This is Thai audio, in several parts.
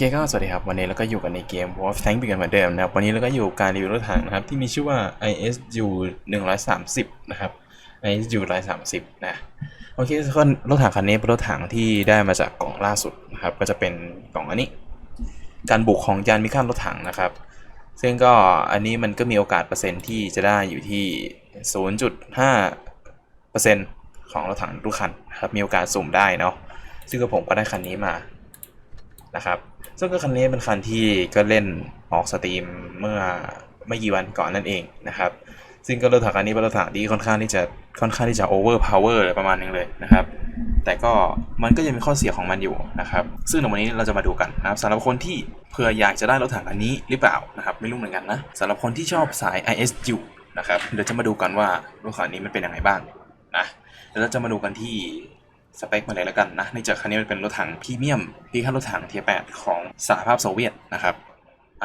โอเคก็สวัสดีครับ วันนี้เราก็อยู่กันในเกม Wolf Tank เป็นกันเหมือนเดิมนะครับ วันนี้เราก็อยู่การรีวิวรถถังนะครับ ที่มีชื่อว่า ISU 130 นะครับ ISU 130 นะโอเคก็รถถังคันนี้เป็นรถถังที่ได้มาจากกล่องล่าสุดนะครับ ก็จะเป็นกล่องอันนี้ การบุกของยานมิคานรถถังนะครับ ซึ่งก็อันนี้มันก็มีโอกาสเปอร์เซ็นต์ที่จะได้อยู่ที่ 0.5เปอร์เซ็นของรถถังทุกคันนะครับมีโอกาสสุ่มได้เนาะซึ่งก็ผมก็ได้คันนี้มา นะครับ ซึ่งก็คันนี้เป็นคันที่ก็เล่นออกสตรีมเมื่อไม่กี่วันก่อนนั่นเองนะครับ ซึ่งก็รถถังคันนี้เป็นรถถังที่ค่อนข้างที่จะค่อนข้างที่จะโอเวอร์พาวเวอร์ประมาณนึงเลยนะครับ แต่ก็มันก็ยังมีข้อเสียของมันอยู่นะครับ ซึ่งในวันนี้เราจะมาดูกันนะครับสำหรับคนที่เผื่ออยากจะได้รถถังคันนี้หรือเปล่านะครับไม่รู้เหมือนกันนะสำหรับคนที่ชอบสาย ISU นะครับเดี๋ยวจะมาดูกันว่ารถถังนี้มันเป็นยังไงบ้างนะเดี๋ยวเราจะมาดูกันที่ สเปคมาเลยแล้วกันนะเนื่องจากคันนี้มันเป็นรถถังพรีเมียมพี่ขั้นรถถังเทียแปดของสหภาพโซเวียตนะครับ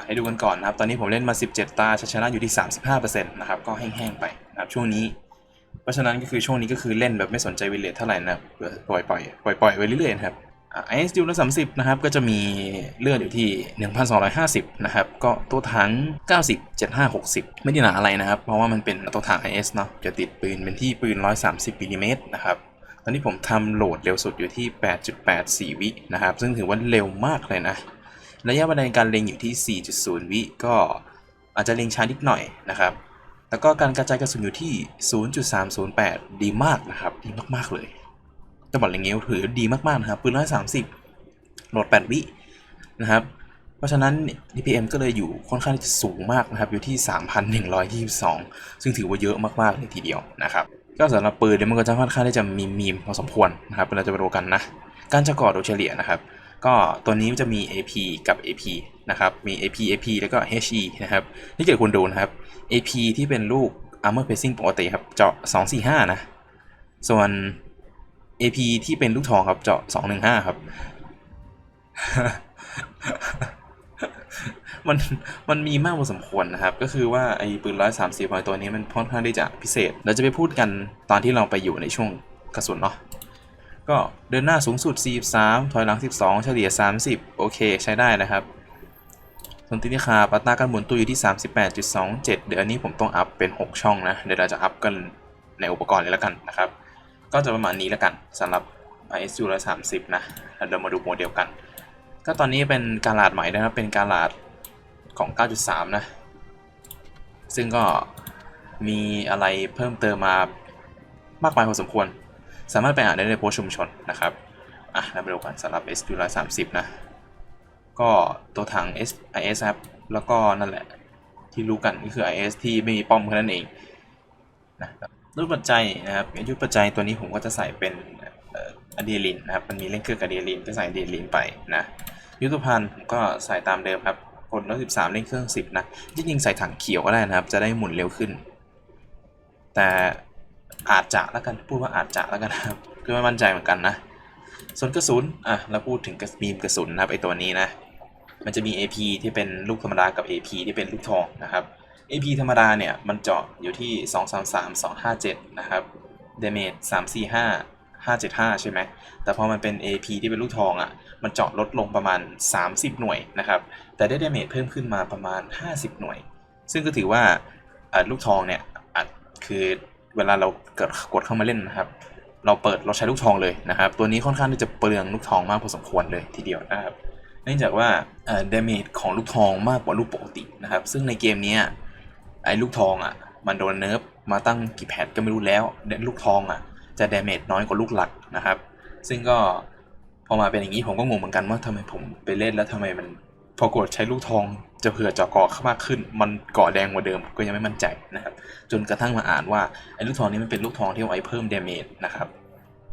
ให้ดูกันก่อนนะครับ ตอนนี้ผมเล่นมา 17 ตาชนะอยู่ที่ 35%นะครับ ก็แห้งๆไปนะครับช่วงนี้ เพราะฉะนั้นก็คือช่วงนี้ก็คือเล่นแบบไม่สนใจวิเลจเท่าไหร่นะครับปล่อยปล่อยปล่อยปล่อยไปเรื่อยๆครับไอเอสยูละสามสิบนะครับ ก็จะมีเลือดอยู่ที่ 1,250 นะครับ ก็ตัวถัง 90 75 60 ไม่ได้หนาอะไรนะครับ เพราะว่ามันเป็นตัวถัง IS เนาะจะติดปืนเป็นที่ปืน 130มิลลิเมตรนะครับ ตอนนี้ผมทำโหลดเร็วสุดอยู่ที่ 8.84 วินะครับ ซึ่งถือว่าเร็วมากเลยนะ ระยะเวลาในการเล็งอยู่ที่ 4.0 วิก็อาจจะเล็งช้านิดหน่อยนะครับ แล้วก็การกระจายกระสุนอยู่ที่ 0.308 ดีมากนะครับ ดีมากๆเลยจะบอกอย่างงี้ถือดีมากๆนะครับปืน130โหลด 8 วินะครับ เพราะฉะนั้น DPM ก็เลยอยู่ค่อนข้างที่จะสูงมากนะครับ อยู่ที่ 3,122 ซึ่งถือว่าเยอะมากๆเลยทีเดียวนะครับ ก็สำหรับปืนเนี่ยมันก็จะค่อนข้างที่จะมีมีมพอสมควรนะครับเราจะไปดูกันนะ การจะก่อโดยเฉลี่ยนะครับ ก็ตัวนี้จะมี AP กับ AP นะครับ มี AP AP แล้วก็ HE นะครับที่เกิดคุณดูนะครับ AP ที่เป็นลูก armor piercing ปกติครับ เจาะ 245 นะ ส่วน AP ที่เป็นลูกทองครับ เจาะ 215 ครับ มันมันมีมากพอสมควรนะครับ ก็คือว่าไอ้ปืนร้อยสามสิบตัวนี้มันค่อนข้างที่จะพิเศษ เราจะไปพูดกันตอนที่เราไปอยู่ในช่วงกระสุนเนาะก็เดินหน้าสูงสุด 43 ถอยหลัง 12 เฉลี่ย 30 โอเคใช้ได้นะครับส่วนตินิคาปัตตาการหมุนตัวอยู่ที่ 38.27 เดี๋ยวอันนี้ผมต้องอัพเป็น 6 ช่องนะ เดี๋ยวเราจะอัพกันในอุปกรณ์เลยแล้วกันนะครับ ก็จะประมาณนี้แล้วกันสำหรับ ISU 130 นะ เดี๋ยวมาดูโมเดลกัน ก็ตอนนี้เป็นการลาดใหม่นะครับ เป็นการลาด ของ 9.3 นะ ซึ่งก็มีอะไรเพิ่มเติมมามากมายพอสมควร สามารถไปอ่านได้ในโพสชุมชนนะครับ อะเราไปดูกันสำหรับ S 130 นะ ก็ตัวถัง S IS ครับ แล้วก็นั่นแหละ ที่รู้กันก็คือ IS ที่ไม่มีป้อมแค่นั้นเองนะรูปปัจจัยนะครับยุทธปัจจัยตัวนี้ผมก็จะใส่เป็นอะดรีนาลินนะครับ มันมีเล่นเครื่องอะดรีนาลินก็ใส่อะดรีนาลินไปนะ ยุทธภัณฑ์ผมก็ใส่ตามเดิมครับ กดแล้ว13เล่นเครื่อง 10 นะจริงๆใส่ถังเขียวก็ได้นะครับ จะได้หมุนเร็วขึ้น แต่อาจจะแล้วกันพูดว่าอาจจะแล้วกันนะครับคือไม่มั่นใจเหมือนกันนะส่วนกระสุนอะเราพูดถึงกระบีมกระสุนนะครับไอตัวนี้นะ มันจะมี AP ที่เป็นลูกธรรมดากับ AP ที่เป็นลูกทองนะครับ AP ธรรมดาเนี่ยมันเจาะอยู่ที่ 233 257 นะครับ damage 345 575 ใช่ไหมแต่พอมันเป็น AP ที่เป็นลูกทองอะ มันเจาะลดลงประมาณ 30 หน่วยนะครับ แต่ได้ damage เพิ่มขึ้นมาประมาณ 50 หน่วย ซึ่งก็ถือว่าลูกทองเนี่ยคือเวลาเราเกิดกดเข้ามาเล่นนะครับ เราเปิดเราใช้ลูกทองเลยนะครับ ตัวนี้ค่อนข้างที่จะเปลืองลูกทองมากพอสมควรเลยทีเดียวนะครับ เนื่องจากว่าเอ่อ damage ของลูกทองมากกว่าลูกปกตินะครับ ซึ่งในเกมนี้ไอ้ลูกทองอะมันโดนเนิร์ฟมาตั้งกี่แพทก็ไม่รู้แล้วลูกทองอะจะ damage น้อยกว่าลูกหลักนะครับ ซึ่งก็ พอมาเป็นอย่างนี้ผมก็งงเหมือนกันว่าทำไมผมไปเล่นแล้วทำไมมัน พอกดใช้ลูกทองจะเผื่อเจาะเกาะมากขึ้น มันเกาะแดงกว่าเดิมก็ยังไม่มั่นใจนะครับ จนกระทั่งมาอ่านว่าไอ้ลูกทองนี้มันเป็นลูกทองที่เอาไว้เพิ่ม damage นะครับ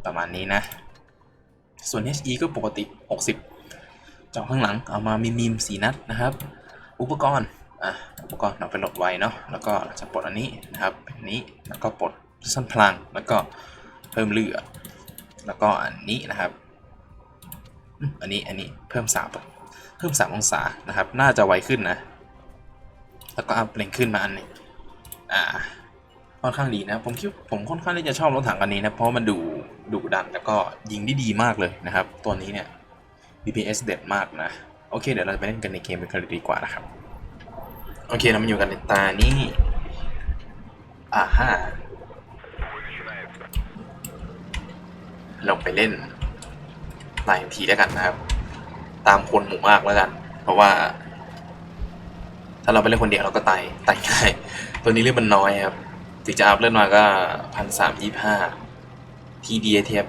ประมาณนี้นะ ส่วน HE ก็ปกติ 60เจาะข้างหลังเอามามีมีมสีนัดนะครับ อุปกรณ์อะอุปกรณ์เราไปโหลดไว้เนาะแล้วก็เราจะปลดอันนี้นะครับอันนี้แล้วก็ปลดสั้นพลังแล้วก็เพิ่มเลือดแล้วก็อันนี้นะครับ อันนี้อันนี้เพิ่มสามเพิ่มสามองศานะครับ น่าจะไวขึ้นนะ แล้วก็อัพเร่งขึ้นมาอันนึงอ่าค่อนข้างดีนะ ผมคิดผมค่อนข้างที่จะชอบรถถังคันนี้นะ เพราะมันดูดุดันแล้วก็ยิงได้ดีมากเลยนะครับ ตัวนี้เนี่ย DPS เด็ดมากนะ โอเค เดี๋ยวเราจะไปเล่นกันในเกมเป็นกันเลยดีกว่านะครับ โอเคเรามาอยู่กันในตานี้ อ่าฮ่าเราไปเล่น ลายทีแล้วกันนะครับ ตามคนหมู่มากแล้วกัน เพราะว่า ถ้าเราไปเล่นคนเดียวเราก็ตายตายง่ายตัวนี้เลือดมันน้อยครับถึงจะอัพเลือดมาก็พันสามยี่ห้าทีดีเทีย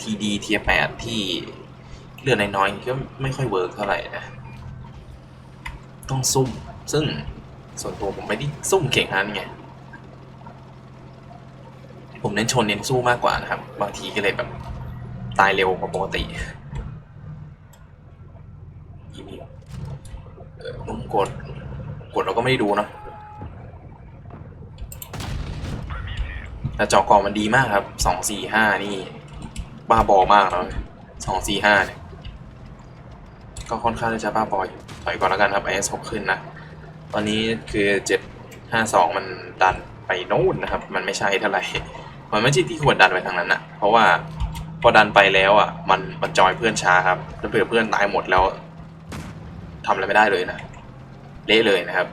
ทีดีเทียแปดที่เลือดน้อยๆก็ไม่ค่อยเวิร์กเท่าไหร่นะต้องซุ่ม ซึ่งส่วนตัวผมไม่ได้ซุ่มเก่งนั้นไงผมเน้นชนเน้นสู้มากกว่านะครับ บางทีก็เลยแบบ ตายเร็วกว่าปกติอีนี่เออผมกด กดเราก็ไม่ได้ดูเนะแต่จอกองมันดีมากครับสองสี่ห้านี่บ้าบอมากแล้วสองสี่ห้าเนี่ย ก็ค่อนข้างจะบ้าบออยู่ถอยก่อนแล้วกันครับ IS 6ขึ้นนะ ตอนนี้คือเจ็ดห้าสองมันดันไปโน่นนะครับ มันไม่ใช่เท่าไหร่ มันไม่ใช่ที่ควรดันไปทางนั้นอะเพราะว่า พอดันไปแล้วอะ มันมันจอยเพื่อนช้าครับแล้วเผื่อเพื่อนตายหมดแล้วทำอะไรไม่ได้เลยนะเละเลยนะครับ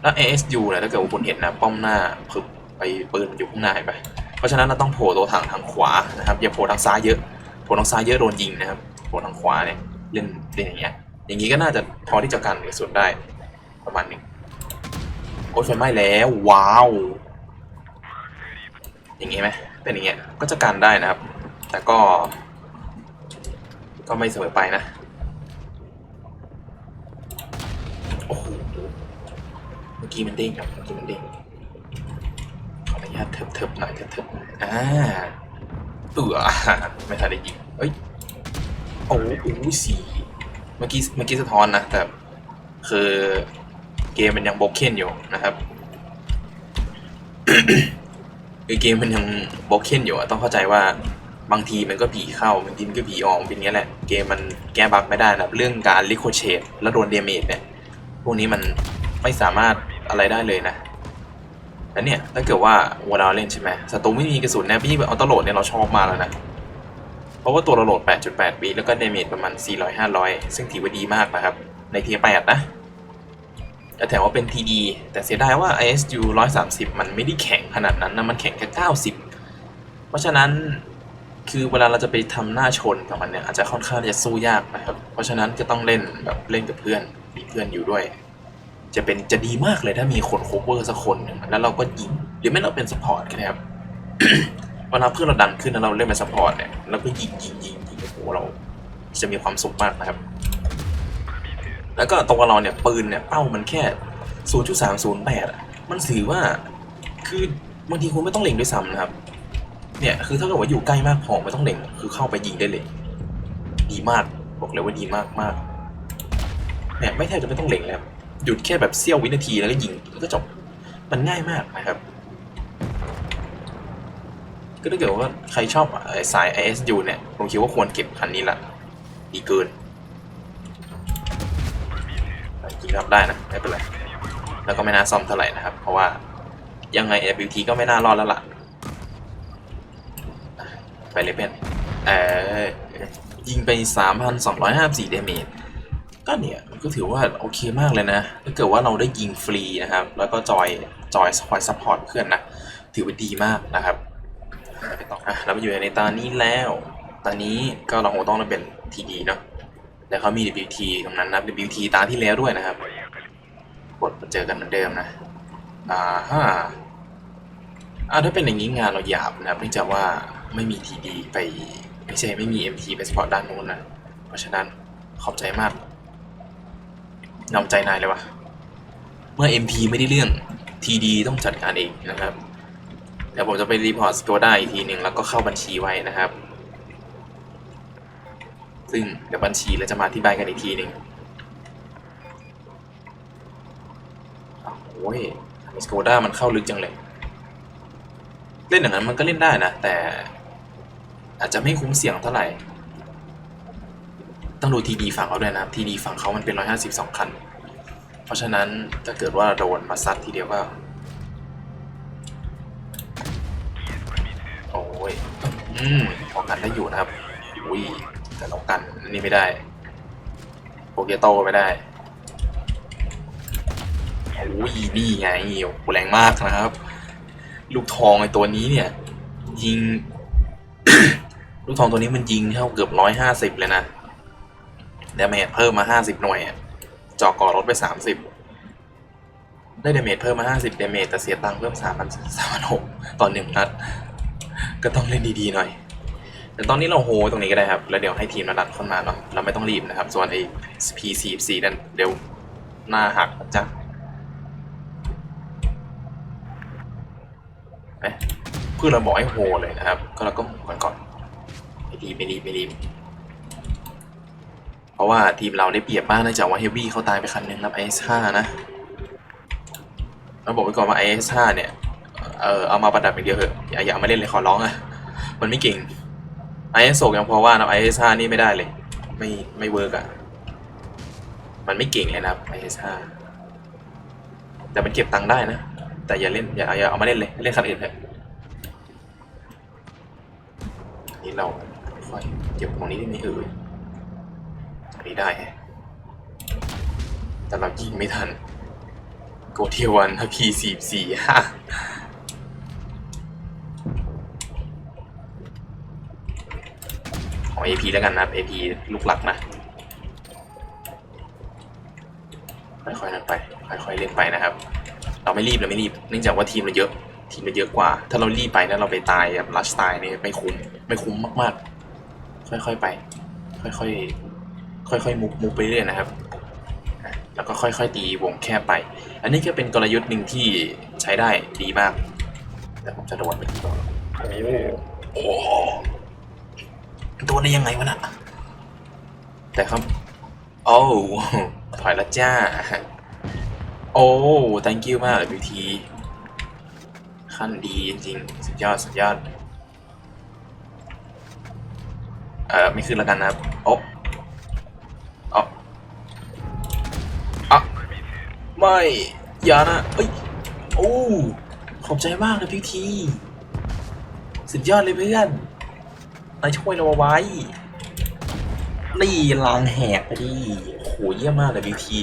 แล้ว ASU เนี่ยถ้าเกิดว่าคุณเห็นนะป้อมหน้าพึบไปปืนมันอยู่ข้างหน้าไป เพราะฉะนั้นเราต้องโผล่ตัวถังทางขวานะครับอย่าโผล่ทางซ้ายเยอะโผล่ทางซ้ายเยอะโดนยิงนะครับโผล่ทางขวาเนี่ยเล่นเล่นอย่างเงี้ยอย่างนี้ก็น่าจะพอที่จะกันกระสุนได้ประมาณหนึ่งโอ้ยไฟไหม้แล้วว้าวอย่างงี้ไหมเป็นอย่างเงี้ยก็จะกันได้นะครับ แต่ก็ ก็ไม่เสมอไปนะ โอ้โห เมื่อกี้มันเด้งครับ เมื่อกี้มันเด้งขออนุญาตเถิบๆหน่อยเถิบๆอ่าเอือไม่ทันได้ยิงเอ้ย โอ้โหสีเมื่อกี้ เมื่อกี้สะท้อนนะ แต่ คือเกมมันยังโบกเคนอยู่นะครับคือเกมมันยังโบกเคนอยู่ต้องเข้าใจว่า บางทีมันก็ผีเข้าบางทีมันก็ผีออกเป็นอย่างนี้แหละเกมมันแก้บั๊กไม่ได้นะเรื่องการลิโคเชตแล้วโดนเดเมจเนี่ยพวกนี้มันไม่สามารถอะไรได้เลยนะแล้วเนี่ยถ้าเกิดว่าเวลาเราเล่นใช่ไหมศัตรูไม่มีกระสุนนะพี่เอาตโหลดเนี่ยเราชอบมาแล้วนะเพราะว่าตัวเราโหลด 8.8วิแล้วก็เดเมจประมาณ 400-500 ซึ่งถือว่าดีมากนะครับ ในเทีย8นะแต่แถมว่าเป็น TD แต่เสียดายว่า ISU 130 มันไม่ได้แข็งขนาดนั้นนะมันแข็งแค่90 เพราะฉะนั้น คือเวลาเราจะไปทำหน้าชนกับมันเนี่ยอาจจะค่อนข้างจะสู้ยากนะครับ เพราะฉะนั้นก็ต้องเล่นแบบเล่นกับเพื่อนมีเพื่อนอยู่ด้วย จะเป็นจะดีมากเลยถ้ามีคนโคเวอร์สักคนหนึ่งแล้วเราก็ยิงหรือไม่เราเป็นสปอร์ตก็ได้ครับเวลาเพื่อนเราดันขึ้นแล้วเราเล่นเป็นสปอร์ตเนี่ยเราก็ยิงยิงยิงยิงโอ้โหเราจะมีความสุขมากนะครับ แล้วก็ตัวเราเนี่ยปืนเนี่ยเป้ามันแค่0.308มันถือว่าคือบางทีคุณไม่ต้องเล็งด้วยซ้ำนะครับ เนี่ยคือถ้าเกิดว่าอยู่ใกล้มากพอไม่ต้องเล็งคือเข้าไปยิงได้เลย ดีมากบอกเลยว่าดีมากมากเนี่ยไม่แทบจะไม่ต้องเล็งแล้วหยุดแค่แบบเสี้ยววินาทีแล้วก็ยิงก็จบมันง่ายมากนะครับ ก็ถ้าเกิดว่าใครชอบสาย ISU เนี่ยผมคิดว่าควรเก็บคันนี้ละดีเกินจริงรับได้นะไม่เป็นไรแล้วก็ไม่น่าซ่อมเท่าไหร่นะครับ เพราะว่ายังไง AWT ก็ไม่น่ารอดแล้วล่ะ ไปเลยเป็นเออยิงไป 3,254เดเมจก็เนี่ยก็ถือว่าโอเคมากเลยนะถ้าเกิดว่าเราได้ยิงฟรีนะครับ แล้วก็จอยจอยคอยซัพพอร์ตเพื่อนนะถือว่าดีมากนะครับไปต่ออะเราไปอยู่ในตานี้แล้ว ตอนนี้ก็เราคงต้องเป็นทีดีเนาะแล้วเขามี WT ตรงนั้นนะ WT ตาที่แล้วด้วยนะครับกดมาเจอกันเหมือนเดิมนะอ่าฮะอ่าถ้าเป็นอย่างนี้งานเราหยาบนะครับเนื่องจากว่า ไม่มี TD ไปไม่ใช่ไม่มี MT ไปสปอร์ตด้านนู้นนะ เพราะฉะนั้นขอบใจมากยอมใจนายเลยวะเมื่อ MP ไม่ได้เรื่อง TD ต้องจัดการเองนะครับเดี๋ยวผมจะไปรีพอร์ตสโกด้าอีกทีหนึ่งแล้วก็เข้าบัญชีไว้นะครับ ซึ่งเดี๋ยวบัญชีเราจะมาอธิบายกันอีกทีหนึ่งโอ้ยสโกด้ามันเข้าลึกจังเลย เล่นอย่างนั้นมันก็เล่นได้นะ แต่ อาจจะไม่คุ้มเสี่ยงเท่าไหร่ ต้องดูทีดีฝั่งเขาด้วยนะทีดีฝั่งเขามันเป็น152คัน เพราะฉะนั้นถ้าเกิดว่าโดนมาซัดทีเดียวก็โอ้ยอืมพอกันได้อยู่นะครับอุ้ยแต่เรากันอันนี่ไม่ได้โปเกโตไม่ได้โอ้ยนี่ไงโอ้แรงมากนะครับ ลูกทองไอตัวนี้เนี่ย ยิง ลูกทองตัวนี้มันยิงเท่าเกือบร้อยห้าสิบเลยนะดาเมจเพิ่มมาห้าสิบหน่วยจอก่อรถไปสามสิบได้ดาเมจเพิ่มมาห้าสิบดาเมจแต่เสียตังค์เพิ่มสามพันสามพันหกตอนหนึ่งนัด ก็ต้องเล่นดีๆหน่อย แต่ตอนนี้เราโฮตรงนี้ก็ได้ครับ แล้วเดี๋ยวให้ทีมระดับขึ้นมาเนาะเราไม่ต้องรีบนะครับ ส่วนไอ้ P44 นั่นเดี๋ยวหน้าหักจ้ะเอ๊ะเพื่อเราบอกให้โฮเลยนะครับ ก็เราก็โฮกันก่อน รีบไม่รีบไม่รีบเพราะว่าทีมเราได้เปรียบมากเนื่องจากว่าเฮฟวี่เขาตายไปคันนึงรับ IS5 นะเราบอกไว้ก่อนว่า IS5 เนี่ยเออเอามาประดับอย่างเดียวเถอะอย่าอย่าเอามาเล่นเลยขอร้องอะมันไม่เก่ง IS โศกยังพอว่านะ IS5 นี่ไม่ได้เลย ไม่ไม่เวิร์กอะมันไม่เก่งเลยนะครับ IS5 แต่มันเก็บตังค์ได้นะ แต่อย่าเล่นอย่าอย่าเอามาเล่นเลยเล่นคันอื่นเถอะนี่เรา ค่อยเก็บตรงนี้ได้ไหมเอ่ยอันนี้ได้ แต่เรายิงไม่ทัน โกเทียวันถ้า P44 ฮะของ AP แล้วกันนะครับ AP ลูกหลักนะ ค่อยๆนั่นไป ค่อยๆเล่นไปนะครับ เราไม่รีบเราไม่รีบ เนื่องจากว่าทีมเราเยอะ ทีมเราเยอะกว่า ถ้าเรารีบไปนะเราไปตายแบบลัชตายนี่ไม่คุ้ม ไม่คุ้มมากๆ ค่อยๆไป ค่อยๆค่อยๆมุกมุกไปเรื่อยนะครับ แล้วก็ค่อยๆตีวงแคบไป อันนี้ก็เป็นกลยุทธ์หนึ่งที่ใช้ได้ดีมาก แต่ผมจะโดนไปกี่ตัวโอ้โหโดนได้ยังไงวะน่ะแต่ครับโอ้ถอยละจ้า โอ้ thank you มากเลย BT ขั้นดีจริงๆสุดยอด สุดยอด เออไม่ขึ้นแล้วกันนะครับโอ้โอ้อะไม่อย่านะเอ้ยโอ้ขอบใจมากนะพี่ที สุดยอดเลยเพื่อนนายช่วยเราเอาไว้ นี่ลางแหกไปดิโอ้โหเยี่ยมมากเลยบีที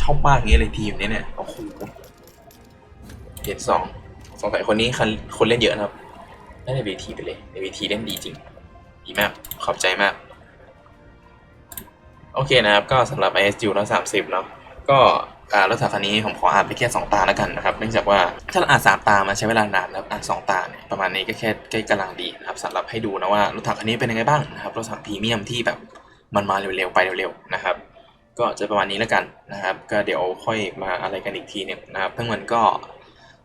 ชอบมากอย่างเงี้ยเลยทีมนี้เนี่ยโอ้โหเจ็ดสองสงสัยคนนี้คนคนเล่นเยอะนะครับได้ในบีทีไปเลยในบีทีเล่นดีจริง ดีมาก ขอบใจมาก โอเคนะครับ ก็สำหรับ ISU ร้อยสามสิบเนาะก็อ่ารถถังคันนี้ผมขออ่านไปแค่สองตาแล้วกันนะครับเนื่องจากว่าถ้าเราอ่านสามตามันใช้เวลานานนะครับอ่านสองตาเนี่ยประมาณนี้ก็แค่ใกล้กำลังดีนะครับสำหรับให้ดูนะว่ารถถังคันนี้เป็นยังไงบ้างนะครับรถถังพรีเมียมที่แบบมันมาเร็วๆไปเร็วๆนะครับ ก็จะประมาณนี้แล้วกันนะครับ ก็เดี๋ยวค่อยมาอะไรกันอีกทีเนี่ยนะครับทั้งมันก็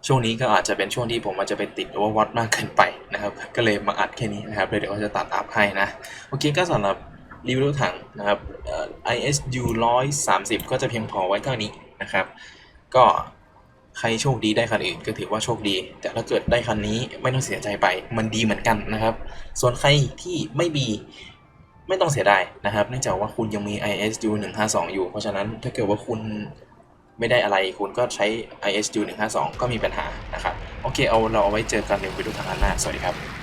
ช่วงนี้ก็อาจจะเป็นช่วงที่ผมอาจจะไปติดโอเวอร์วอตมากเกินไปนะครับ ก็เลยมาอัดแค่นี้นะครับเดี๋ยวก็จะตัดอัพให้นะโอเคก็สำหรับรีวิวถังนะครับเอ่อ ISU 130 ก็จะเพียงพอไว้เท่านี้นะครับ ก็ใครโชคดีได้คันอื่นก็ถือว่าโชคดี แต่ถ้าเกิดได้คันนี้ไม่ต้องเสียใจไป มันดีเหมือนกันนะครับ ส่วนใครที่ไม่มีไม่ต้องเสียดายนะครับ เนื่องจากว่าคุณยังมี ISU 152 อยู่ เพราะฉะนั้นถ้าเกิดว่าคุณ ไม่ได้อะไรคุณก็ใช้ ISU 152 ก็มีปัญหานะครับ โอเคเอาเราเอาไว้เจอกันในวิดีโอทางหน้า สวัสดีครับ